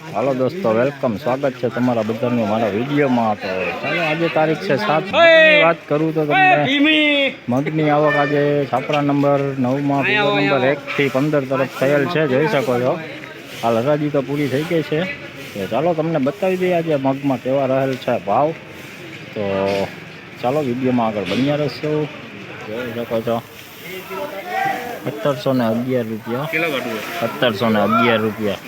હાલો દોસ્તો વેલકમ સ્વાગત છે તમારા બધાનું મારા વિડીયોમાં. તો ચાલો આજે તારીખ છે સાત વાત કરું તો તમને મગની આવક આજે છાપરા નંબર નવમાં પીલો નંબર એકથી પંદર તરફ થયેલ છે જોઈ શકો છો. હાલ હરાજી તો પૂરી થઈ ગઈ છે. તો ચાલો તમને બતાવી દઈએ આજે મગમાં કેવા રહેલ છે ભાવ. તો ચાલો વિડીયોમાં આગળ બન્યા રહેશો. જોઈ શકો છો. સત્તરસો ને અગિયાર રૂપિયા. સત્તરસો ને અગિયાર રૂપિયા.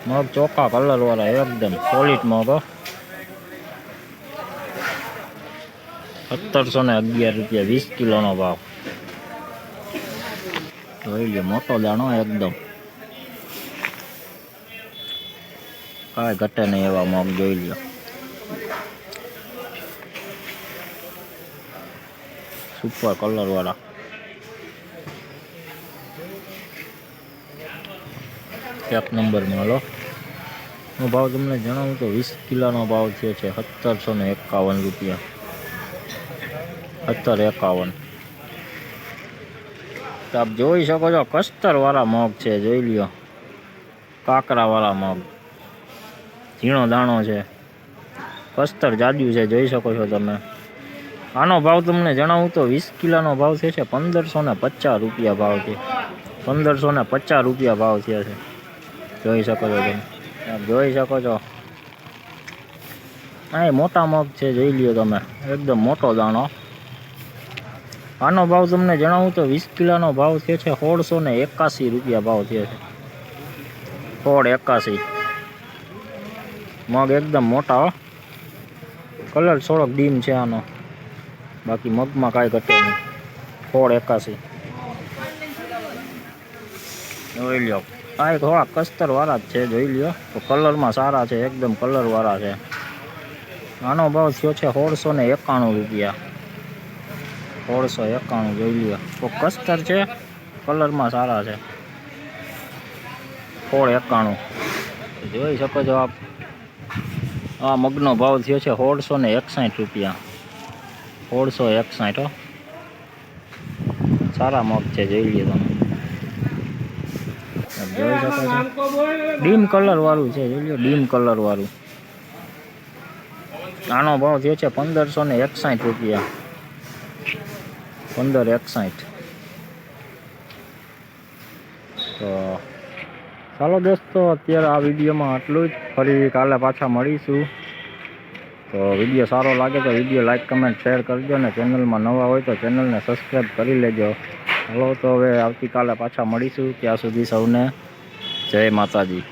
મગ ચોખ્ખા કલર વાળા એકદમ સોલિડ મગ સત્તરસો ને અગિયાર રૂપિયા વીસ કિલોનો ભાવ જોઈ લો મોટો દાણો એકદમ કાંઈ ઘટે નહીં એવા મગ જોઈ લો સુપર કલર વાળા એક નંબરમાં લો નો ભાવ તમને જણાવું તો વીસ કિલોનો ભાવ થયો છે સત્તરસો ને એકાવન રૂપિયા. સત્તર એકાવન. આપ જોઈ શકો છો, કસ્તરવાળા મગ છે, જોઈ લ્યો. કાકરાવાળા મગ. ઝીણો દાણો છે. કસ્તર જાડ્યું છે, જોઈ શકો છો તમે. આનો ભાવ તમને જણાવું તો વીસ કિલોનો ભાવ થયો છે પંદરસો ને પચાસ રૂપિયા ભાવ છે. પંદરસો ને પચાસ રૂપિયા ભાવ થયા છે. જોઈ શકો છો તમે. જોઈ શકો છો. હા એ મોટા મગ છે, જોઈ લ્યો તમે. એકદમ મોટો દાણો. આનો ભાવ તમને જણાવું તો વીસ કિલોનો ભાવ થયો છે, સોળસો ને એકાસી રૂપિયા ભાવ થયો છે. સોળ એકાસી. મગ એકદમ મોટા કલર થોડોક ડીમ છે આનો. બાકી મગમાં કાંઈ ઘટે નહીં. સોળ એકાસી. જોઈ લ્યો. આ થોડા કસ્તર વાળા જ છે, જોઈ લ્યો. તો કલરમાં સારા છે, એકદમ કલર વાળા છે. આનો ભાવ થયો છે સોળસો ને એકાણું રૂપિયા. સોળસો એકાણું, જોઈ લ્યો. તો કસ્તર છે કલરમાં સારા છે. સોળ એકાણું. જોઈ શકો છો આપ. આ મગનો ભાવ થયો છે સોળસો ને એકસાઠ રૂપિયા. સોળસો એકસાઠ, હો. સારા મગ છે, જોઈ લ્યો તમે. જોઈ શકો છો. ડીમ કલર વાળું છે, જોઈ ડીમ કલર વાળું. આનો ભાવ જે છે પંદરસો ને એકસાઠ રૂપિયા. પંદર એકસાઠ. તો ચાલો દોસ્તો, અત્યારે આ વિડીયોમાં આટલું જ. ફરી કાલે પાછા મળીશું. તો વીડિયો સારો લાગે તો વીડિયો લાઇક કમેન્ટ શેર કરજો ને ચેનલમાં નવા હોય તો ચેનલને સબસ્ક્રાઈબ કરી લેજો. ચાલો તો હવે આવતીકાલે પાછા મળીશું. ત્યાં સુધી સૌને જય માતાજી.